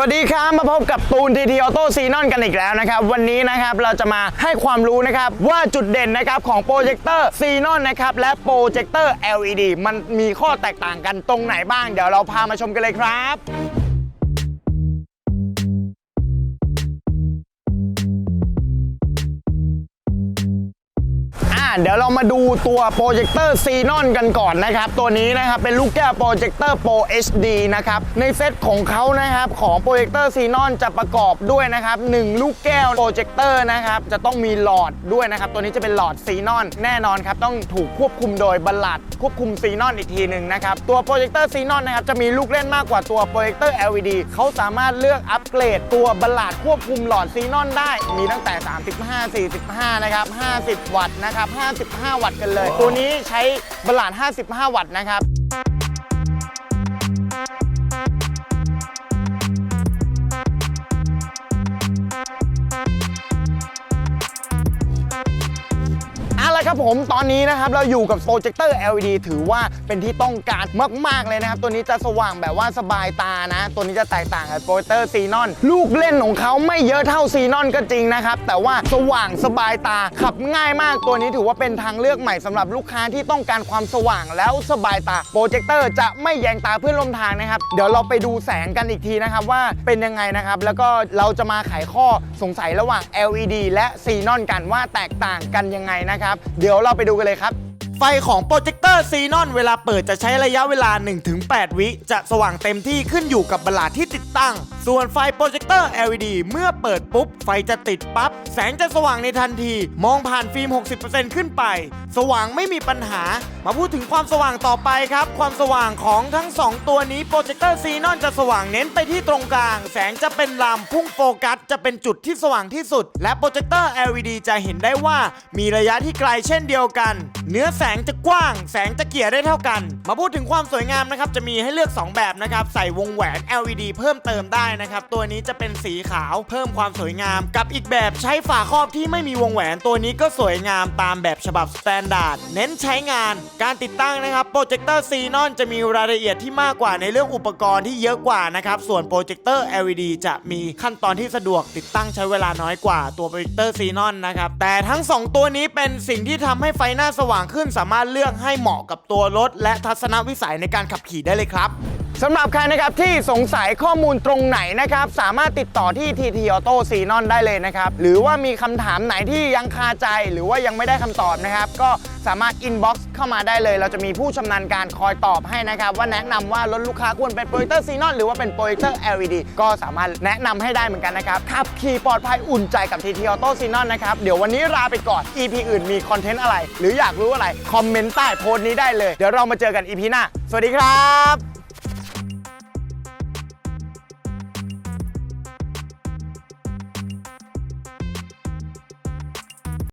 วัสดีครับมาพบกับตูนทีทีออโต้ซีนอนกันอีกแล้วนะครับ วันนี้นะครับเราจะมาให้ความรู้นะครับ ว่าจุดเด่นนะครับของโปรเจคเตอร์ซีนอนนะครับและโปรเจคเตอร์ LED มันมีข้อแตกต่างกันตรงไหนบ้าง เดี๋ยวเราพามาชมกันเลยครับ เดี๋ยวเรามาดูตัวโปรเจคเตอร์ซีนอนกันก่อนนะครับ ตัวนี้นะครับเป็นลูกแก้วโปรเจคเตอร์ Pro HD นะครับ ในเซตของเขานะครับของโปรเจคเตอร์ซีนอนจะประกอบด้วยนะครับหนึ่งลูกแก้วโปรเจคเตอร์นะครับจะต้องมีหลอดด้วยนะครับ ตัวนี้จะเป็นหลอดซีนอนแน่นอนครับต้องถูกควบคุมโดยบัลลัดควบคุมซีนอนอีกทีหนึ่งนะครับตัวโปรเจคเตอร์ซีนอนนะครับจะมีลูกเล่นมากกว่าตัวโปรเจคเตอร์ LED เขาสามารถเลือกอัปเกรดตัวบัลลาดควบคุมหลอดซีนอนได้ มีตั้งแต่ 35 45 นะครับ 50 วัตต์นะครับ 55 วัตต์กันเลย ตัวนี้ใช้บัลลาด 55 วัตต์นะครับ ครับผมตอนนี้นะครับเราอยู่กับโปรเจคเตอร์ LED ถือว่าเป็นที่ต้องการมาก ๆ เลยนะครับ ตัวนี้จะสว่างแบบว่าสบายตานะ ตัวนี้จะแตกต่างกับโปรเจคเตอร์ซีนอนลูกเล่นของเขาไม่เยอะเท่าซีนอนก็จริงนะครับ แต่ว่าสว่างสบายตาขับง่ายมากตัวนี้ถือว่าเป็นทางเลือกใหม่สำหรับลูกค้าที่ต้องการความสว่างแล้วสบายตาโปรเจคเตอร์จะไม่แยงตาเพื่อนร่วมทางนะครับเดี๋ยวเราไปดูแสงกันอีกทีนะครับว่าเป็นยังไงนะครับแล้วก็เราจะมาไขข้อสงสัยระหว่าง LED และซีนอนกันว่าแตกต่างกันยังไงนะครับเดี๋ยวเราไปดูกันเลยครับ ไฟของโปรเจคเตอร์ซีนอนเวลาเปิดจะใช้ระยะเวลา 1-8 วิ จะสว่างเต็มที่ขึ้นอยู่กับบลาดที่ติดตั้ง ส่วนไฟโปรเจคเตอร์ LED เมื่อเปิดปุ๊บ ไฟจะติดปั๊บ แสงจะสว่างในทันที มองผ่านฟิล์ม 60%ขึ้นไป สว่างไม่มีปัญหา มาพูดถึงความสว่างต่อไปครับ ความสว่างของทั้ง 2 ตัวนี้โปรเจคเตอร์ซีนอนจะสว่างเน้นไปที่ตรงกลาง แสงจะเป็นลำพุ่งโฟกัสจะเป็นจุดที่สว่างที่สุด และโปรเจคเตอร์ LED จะเห็นได้ว่ามีระยะที่ไกลเช่นเดียวกัน เนื้อแสงจะกว้าง แสงจะเกี่ยได้เท่ากัน มาพูดถึงความสวยงามนะครับ จะมีให้เลือก 2 แบบนะครับ ใส่วงแหวน LED เพิ่มเติมได้นะครับ ตัวนี้จะเป็นสีขาวเพิ่มความสวยงาม กับอีกแบบใช้ฝาครอบที่ไม่มีวงแหวน ตัวนี้ก็สวยงามตามแบบฉบับสแตนดาร์ด เน้นใช้งาน การติดตั้งนะครับ โปรเจคเตอร์ซีนอนจะมีรายละเอียดที่มากกว่าในเรื่องอุปกรณ์ที่เยอะกว่านะครับ ส่วนโปรเจคเตอร์ LED จะมีขั้นตอนที่สะดวกติดตั้งใช้เวลาน้อยกว่าตัวโปรเจคเตอร์ซีนอนนะครับ แต่ทั้งสองตัวนี้เป็นสิ่งที่ทำให้ไฟหน้าสว่างขึ้นสามารถเลือกให้เหมาะกับตัวรถและทัศนวิสัยในการขับขี่ได้เลยครับ สำหรับใครนะครับที่สงสัยข้อมูลตรงไหนนะครับ สามารถติดต่อที่ TT Auto c n o n ได้เลยนะครับ หรือว่ามีคำถามไหนที่ยังคาใจ หรือว่ายังไม่ได้คำตอบนะครับ ก็สามารถ inbox เข้ามาได้เลย เราจะมีผู้ชำนาญการคอยตอบให้นะครับ ว่าแนะนำว่ารถลูกค้าควรเป็นโปรเจคเตอร์ซีนอนหรือว่าเป็นโปรเจคเตอร์ LED ก็สามารถแนะนำให้ได้เหมือนกันนะครับขับขี่ปลอดภัยอุ่นใจกับ TT Auto c n o n นะครับ เดี๋ยววันนี้ลาไปก่อน EP อื่นมีคอนเทนต์อะไร หรืออยากรู้อะไรคอมเมนต์ใต้โพสต์นี้ได้เลย เดี๋ยวเรามาเจอกัน EP หน้า สวัสดีครับ